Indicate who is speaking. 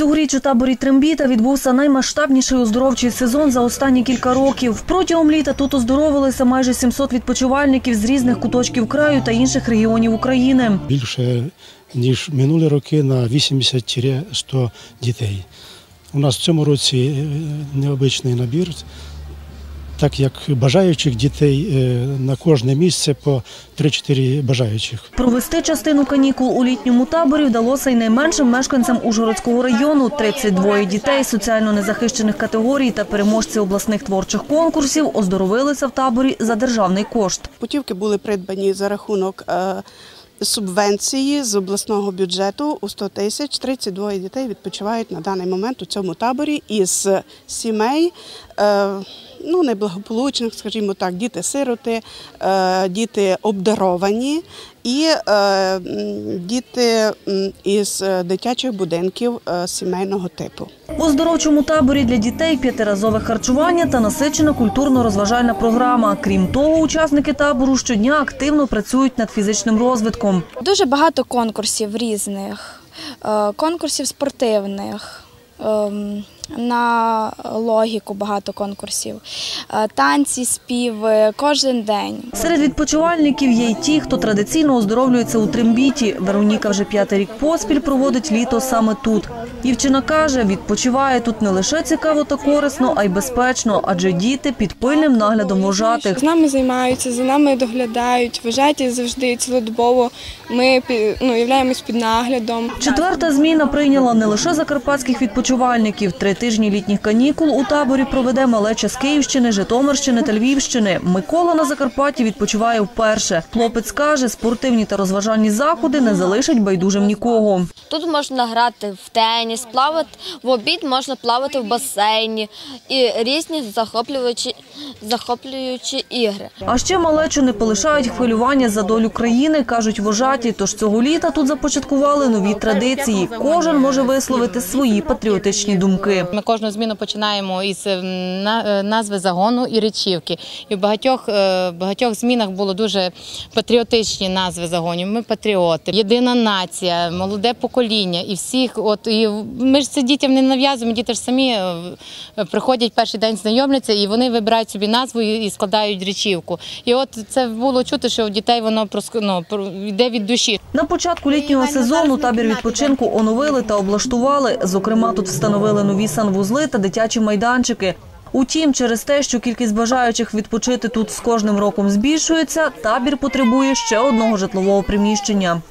Speaker 1: Цьогоріч у таборі Трембіта відбувся наймасштабніший оздоровчий сезон за останні кілька років. Протягом літа тут оздоровилися майже 700 відпочивальників з різних куточків краю та інших регіонів України.
Speaker 2: більше ніж минулі роки на 80-100 дітей. У нас в цьому році е, необичний набір, так як бажаючих дітей е, на кожне місце по 3-4 бажаючих.
Speaker 1: Провести частину канікул у літньому таборі вдалося й найменшим мешканцям Ужгородського району. 32 дітей соціально незахищених категорій та переможці обласних творчих конкурсів оздоровилися в таборі за державний кошт.
Speaker 3: Путівки були придбані за рахунок е, субвенції з обласного бюджету у 100 тисяч. 32 дітей відпочивають на даний момент у цьому таборі із сімей. Ну, неблагополучних, скажімо так, діти-сироти, е, діти обдаровані і е, діти із е, дитячих будинків сімейного типу.
Speaker 1: В оздоровчому таборі для дітей п'ятиразове харчування та насичена культурно-розважальна програма. Крім того, учасники табору щодня активно працюють над фізичним розвитком.
Speaker 4: Дуже багато конкурсів різних, конкурсів спортивних. Ем, На логіку багато конкурсів, Е, танці, співи кожен день.
Speaker 1: Серед відпочивальників є й ті, хто традиційно оздоровлюється у Трембіті. Вероніка вже п'ятий рік поспіль проводить літо саме тут. Дівчина каже, відпочиває тут не лише цікаво та корисно, а й безпечно, адже діти під пильним наглядом вожатих.
Speaker 5: З нами займаються, за нами доглядають, вважаті завжди цілодобово. Ми ну, являємось під наглядом.
Speaker 1: Четверта зміна прийняла не лише закарпатських відпочивальників. Три тижні літніх канікул у таборі проведе малеча з Київщини, Житомирщини та Львівщини. Микола на Закарпатті відпочиває вперше. Хлопець каже, спортивні та розважальні заходи не залишать байдужим нікого.
Speaker 6: Тут можна грати в теніс, плавати в обід можна плавати в басейні і різні захоплюючі, захоплюючі ігри.
Speaker 1: А ще малечу не полишають хвилювання за долю країни, кажуть вожаті. Тож цього літа тут започаткували нові традиції. Кожен може висловити свої патріотичні думки.
Speaker 7: Ми кожну зміну починаємо із е, на- е, назви загону і речівки. І в багатьох, е, багатьох змінах було дуже патріотичні назви загонів. Ми патріоти, єдина нація, молоде покоління. І всіх, от і ми ж це дітям не нав'язуємо. Діти ж самі е, приходять перший день, знайомляться, і вони вибирають собі назву і і складають речівку. І от це було чути, що у дітей воно ну, йде від душі.
Speaker 1: На початку літнього сезону табір відпочинку оновили та облаштували. Зокрема, тут встановили нові санвузли та дитячі майданчики. Утім, через те, що кількість бажаючих відпочити тут з кожним роком збільшується, табір потребує ще одного житлового приміщення.